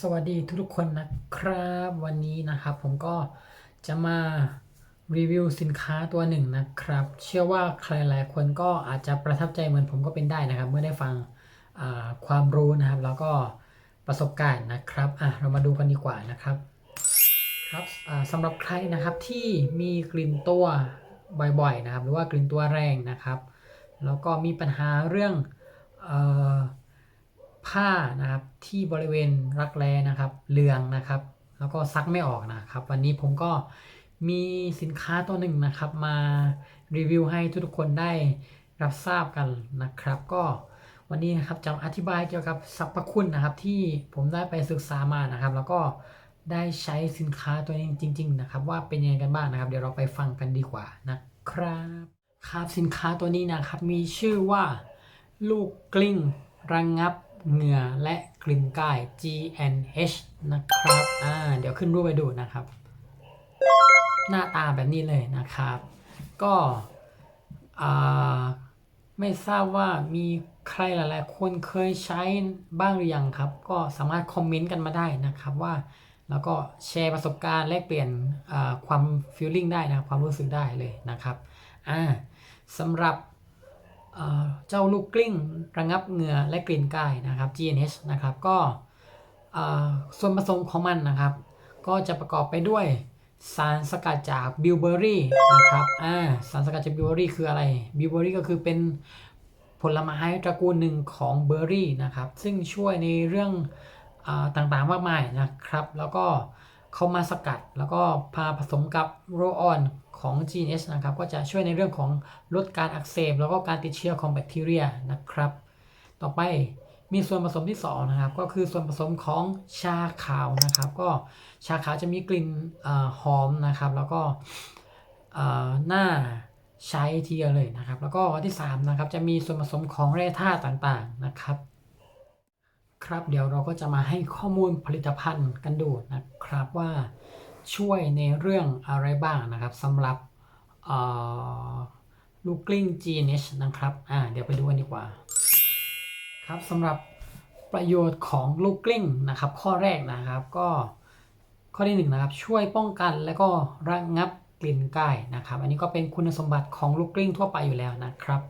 สวัสดีทุกๆคนนะครับ วันนี้นะครับผมก็จะมารีวิวสินค้าตัวหนึ่งนะครับ เชื่อว่าใครหลายคนก็อาจจะประทับใจเหมือนผมก็เป็นได้นะครับ เมื่อได้ฟังความรู้นะครับ แล้วก็ประสบการณ์นะครับอะเรามาดูกันดีกว่านะครับครับสำหรับใครนะครับที่มีกลิ่นตัวบ่อยๆนะครับ หรือว่ากลิ่นตัวแรงนะครับ แล้วก็มีปัญหาเรื่องอ ผ้านะครับที่บริเวณรักแร้นะครับเลืองนะครับ แล้วก็ซักไม่ออกนะครับ วันนี้ผมก็มีสินค้าตัวหนึ่งนะครับ มารีวิวให้ทุกๆคนได้รับทราบกันนะครับ ก็วันนี้นะครับจะอธิบายเกี่ยวกับสรรพคุณนะครับ ที่ผมได้ไปศึกษามานะครับ แล้วก็ได้ใช้สินค้าตัวนี้จริง ๆ นะครับ ว่าเป็นยังไงกันบ้างนะครับ เดี๋ยวเราไปฟังกันดีกว่านะครับครับสินค้าตัวนี้นะครับมีชื่อว่าลูกกลิ้งระงงับ เหงื่อและกลิ่นกาย GNH นะครับ อ่า เดี๋ยวขึ้นรูปไปดูนะครับ หน้าตาแบบนี้เลยนะครับ ก็อ่าไม่ทราบว่ามีใครหลายๆคนเคยใช้บ้างหรือยังครับ ก็สามารถคอมเมนต์กันมาได้นะครับว่า แล้วก็แชร์ประสบการณ์แลกเปลี่ยนอ่าความฟีลลิ่งได้นะความรู้สึกได้เลยนะครับ อ่าสำหรับ เจ้าลูกกลิ้งระงับเหงื่อและกลิ่นกายนะครับ GNH นะครับก็ส่วนผสมของมันนะครับ ก็จะประกอบไปด้วยสารสกัดจากบิวเบอรี่นะครับอ่าสารสกัดจากบิวเบอรี่คืออะไรบิวเบอรี่ก็คือเป็นผลไม้ตระกูลหนึ่งของเบอร์รี่นะครับ ซึ่งช่วยในเรื่องอต่างๆมากมายนะครับ แล้วก็เข้ามาสกัดแล้วก็พาผสมกับโรออน ของ GNS นะครับ ก็จะช่วยในเรื่องของลดการอักเสบ แล้วก็การติดเชื้อของแบคทีเรียนะครับ ต่อไปมีส่วนผสมที่2นะครับ ก็คือส่วนผสมของชาขาวนะครับ ก็ชาขาวจะมีกลิ่นอหอมนะครับ แล้วก็อ่าน่าใช้ทีเดียวเลยนะครับ แล้วก็ที่3นะครับจะมีส่วนผสมของแร่ธาตุต่างๆนะครับ ครับเดี๋ยวเราก็จะมาให้ข้อมูลผลิตภัณฑ์กันดูนะครับว่า ช่วยในเรื่องอะไรบ้างนะครับสำหรับลูกกลิ้ง GNH นะครับอ่าเดี๋ยวไปดูกันดีกว่า ครับสำหรับประโยชน์ของลูกกลิ้งนะครับ ข้อแรกนะครับก็ข้อที่หนึ่งนะครับช่วยป้องกันและก็ระงับกลิ่นกายนะครับ อันนี้ก็เป็นคุณสมบัติของลูกกลิ้งทั่วไปอยู่แล้วนะครับ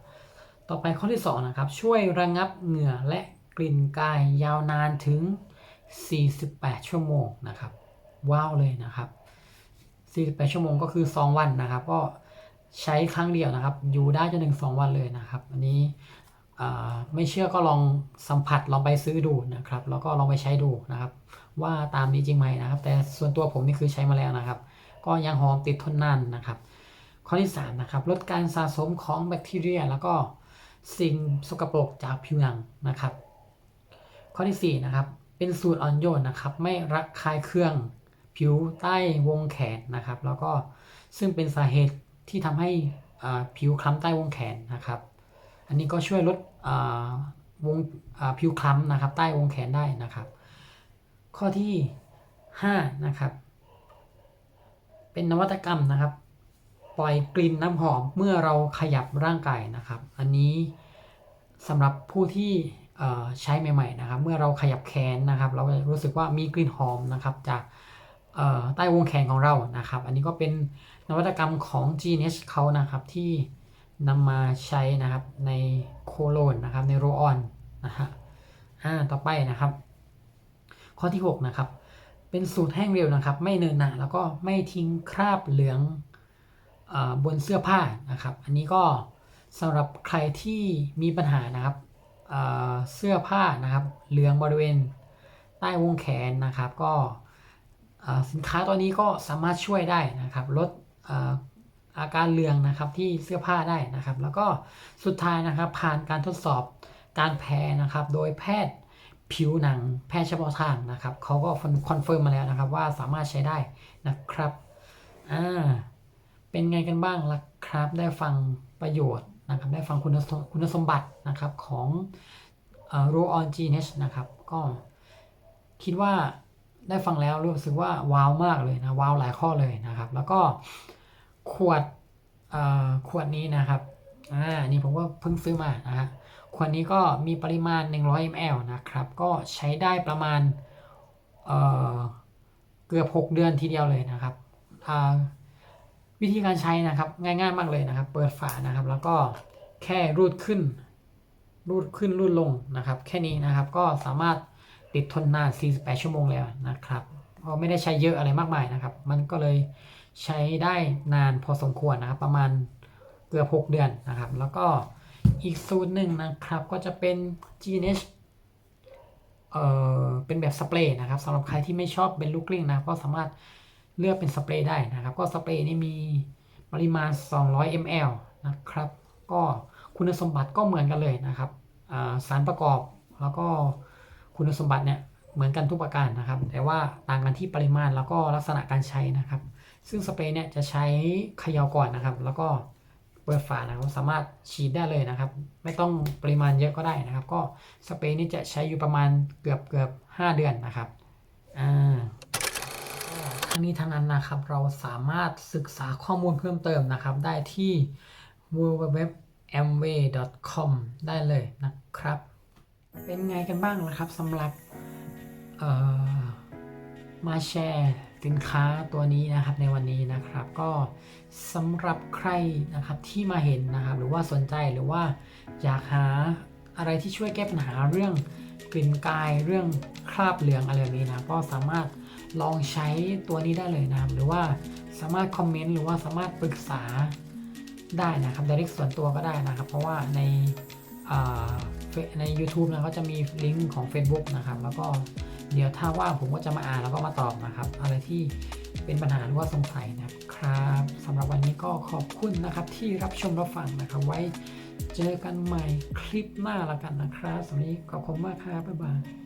ต่อไปข้อที่2นะครับช่วยระงับเหงื่อและกลิ่นกายยาวนานถึง 48 ชั่วโมงนะครับ ว้าวเลยนะครับ48ชั่วโมงก็คือ 2 วันนะครับ ก็ใช้ครั้งเดียวนะครับ อยู่ได้จนถึง 2 วันเลยนะครับ อันนี้ไม่เชื่อก็ลองสัมผัสลองไปซื้อดูนะครับ แล้วก็ลองไปใช้ดูนะครับ ว่าตามนี้จริงไหมนะครับ แต่ส่วนตัวผมนี่คือใช้มาแล้วนะครับ ก็ยังหอมติดทนนานนะครับ ข้อที่3นะครับลดการสะสมของแบคทีเรีย แล้วก็สิ่งสกปรกจากผิวหนังนะครับ ข้อที่4นะครับเป็นสูตรอ่อนโยนนะครับ ไม่ระคายเครื่อง ผิวใต้วงแขนนะครับ แล้วก็ซึ่งเป็นสาเหตุที่ทำให้ผิวคล้ำใต้วงแขนนะครับ อันนี้ก็ช่วยลดวงผิวคล้ำนะครับ ใต้วงแขนได้นะครับ ข้อที่5นะครับ เป็นนวัตกรรมนะครับ ปล่อยกลิ่นน้ำหอมเมื่อเราขยับร่างกายนะครับ อันนี้สำหรับผู้ที่ใช้ใหม่ ๆ นะครับ เมื่อเราขยับแขนนะครับ เราจะรู้สึกว่ามีกลิ่นหอมนะครับ จาก ใต้วงแขนของเรานะครับ อันนี้ก็เป็นนวัตกรรมของ GNH เขานะครับที่นำมาใช้นะครับในโคโลนนะครับในโรออนนะฮะอ่าต่อไปนะครับ ข้อที่ 6 นะครับ เป็นสูตรแห้งเร็วนะครับ ไม่เนินหนาแล้วก็ไม่ทิ้งคราบเหลืองอบนเสื้อผ้านะครับ อันนี้ก็สำหรับใครที่มีปัญหานะครับเสื้อผ้านะครับ เหลืองบริเวณใต้วงแขนนะครับ ก็ สินค้าตัวนี้ก็สามารถช่วยได้นะครับลดอาการเลืองนะครับที่เสื้อผ้าได้นะครับ แล้วก็สุดท้ายนะครับผ่านการทดสอบการแพ้นะครับ โดยแพทย์ผิวหนังแพทย์เฉพาะทางนะครับเขาก็คอนเฟิร์มมาแล้วนะครับ ว่าสามารถใช้ได้นะครับอ่าเป็นไงกันบ้างล่ะครับ ได้ฟังประโยชน์นะครับ ได้ฟังคุณสมคุณสมบัตินะครับของโรออนจีเนชนะครับ ก็คิดว่า ได้ฟังแล้วรู้สึกว่าว้าวมากเลยนะว้าวหลายข้อเลยนะครับ แล้วก็ขวดอ่อขวดนี้นะครับอ่านี่ผมก็เพิ่งซื้อมานะฮะขวดนี้ก็มีปริมาณ 100 ml นะครับ ก็ใช้ได้ประมาณเอ่อเกือบ 6 เดือนทีเดียวเลยนะครับวิธีการใช้นะครับง่ายๆมากเลยนะครับ เปิดฝานะครับ แล้วก็แค่รูดขึ้น รูดขึ้นรูดลงนะครับ แค่นี้นะครับก็สามารถ ติดทนนาน 48 ชั่วโมงแล้วนะครับก็ไม่ได้ใช้เยอะอะไรมากมายนะครับ มันก็เลยใช้ได้นานพอสมควรนะครับ ประมาณเกือบ 6 เดือนนะครับ แล้วก็อีกสูตรหนึ่งนะครับ ก็จะเป็น GNH เอ่อเป็นแบบสเปรย์นะครับสำหรับใครที่ไม่ชอบเป็นลูกกลิ้งนะก็สามารถเลือกเป็นสเปรย์ได้นะครับ ก็สเปรย์นี่มีปริมาณ 200 ml นะครับ ก็คุณสมบัติก็เหมือนกันเลยนะครับอ่าสารประกอบแล้วก็ คุณสมบัติเนี่ยเหมือนกันทุกประการนะครับ แต่ว่าต่างกันที่ปริมาณแล้วก็ลักษณะการใช้นะครับ ซึ่งสเปรย์เนี่ยจะใช้เขย่าก่อนนะครับ แล้วก็เปิดฝานะครับสามารถฉีดได้เลยนะครับ ไม่ต้องปริมาณเยอะก็ได้นะครับ ก็สเปรย์นี่จะใช้อยู่ประมาณเกือบเกือบ5เดือนนะครับอ่าทั้งนี้ทั้งนั้นนะครับเราสามารถศึกษาข้อมูลเพิ่มเติมนะครับ ได้ที่ www.amway.com ได้เลยนะครับ เป็นไงกันบ้างนะครับสำหรับมาแชร์สินค้าตัวนี้นะครับในวันนี้นะครับ ก็สำหรับใครนะครับที่มาเห็นนะครับ หรือว่าสนใจหรือว่าอยากหาอะไรที่ช่วยแก้ปัญหาเรื่องกลิ่นกายเรื่องคราบเหลืองอะไรแบบนี้นะก็สามารถลองใช้ตัวนี้ได้เลยนะครับ หรือว่าสามารถคอมเมนต์หรือว่าสามารถปรึกษาได้นะครับ direct ส่วนตัวก็ได้นะครับ เพราะว่าใน ใน YouTube นะก็จะมีลิงก์ของ Facebook นะครับ แล้วก็เดี๋ยวถ้าว่าผมก็จะมาอ่านแล้วก็มาตอบนะครับ อะไรที่เป็นปัญหาหรือว่าสงสัยนะครับสำหรับวันนี้ก็ขอบคุณนะครับที่รับชมรับฟังนะครับ ไว้เจอกันใหม่คลิปหน้าละกันนะครับสำหรับนี้ขอบคุณมากครับบ๊ายบาย